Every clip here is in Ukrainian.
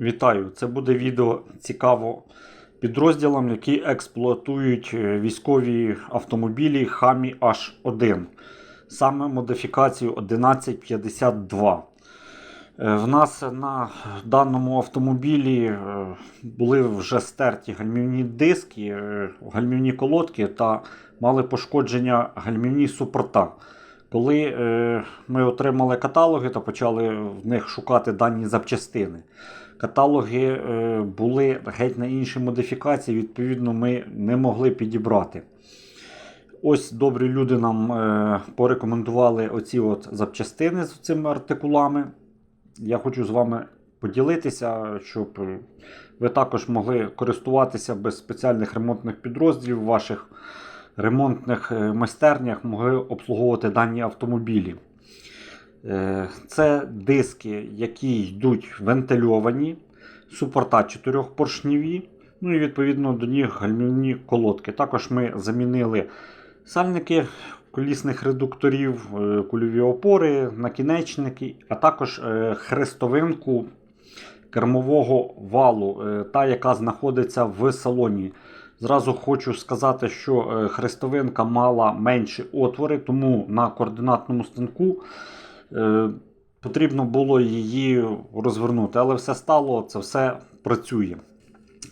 Вітаю! Це буде відео цікаво підрозділам, які експлуатують е, військові автомобілі Хамі H1, саме модифікацію 1152. Е, В нас на даному автомобілі е, були вже стерті гальмівні диски, гальмівні колодки та мали пошкодження гальмівні супорта. Коли е, ми отримали каталоги та почали в них шукати дані запчастини, каталоги е, були геть на інші модифікації, відповідно, ми не могли підібрати. Ось добрі люди нам е, порекомендували оці от запчастини з цими артикулами. Я хочу з вами поділитися, щоб ви також могли користуватися без спеціальних ремонтних підрозділів ваших ремонтних е, майстернях, могли обслуговувати дані автомобілі. Е, Це диски, які йдуть вентильовані, супорта чотирьохпоршневі, ну і відповідно до них гальмівні колодки. Також ми замінили сальники колісних редукторів, е, кульові опори, накінечники, а також хрестовинку кермового валу, та, яка знаходиться в салоні. Зразу хочу сказати, що е, хрестовинка мала менші отвори, тому на координатному станку е, потрібно було її розвернути. Але все стало, це все працює.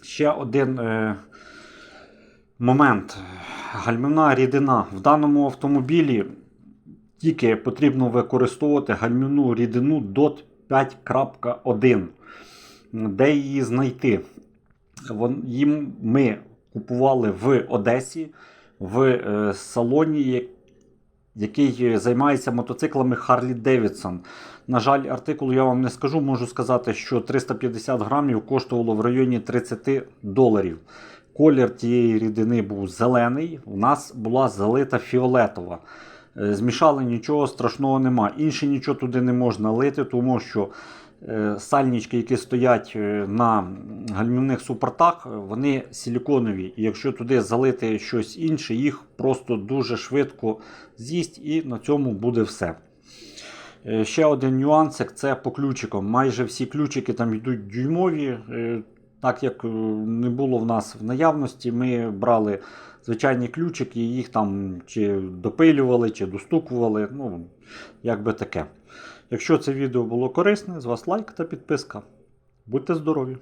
Ще один е, момент. Гальмівна рідина. В даному автомобілі тільки потрібно використовувати гальмівну рідину DOT 5.1. Де її знайти? Їм ми купували в Одесі в е, салоні, який займається мотоциклами Харлі Девідсон. На жаль, артикул я вам не скажу, можу сказати, що 350 грамів коштувало в районі 30 доларів. Колір тієї рідини був зелений, у нас була залита фіолетова. Е, Змішали нічого страшного нема. Інше нічого туди не можна лити, тому що е, сальнички, які стоять е, на гальмівних супортах, вони силіконові. І якщо туди залити щось інше, їх просто дуже швидко з'їсть, і на цьому буде все. Ще один нюансик це по ключикам. Майже всі ключики там йдуть дюймові. Так як е, не було в нас в наявності, ми брали звичайні ключики, їх там чи допилювали, чи достукували. Ну, як би таке. Якщо це відео було корисне, з вас лайк та підписка. Будьте здорові!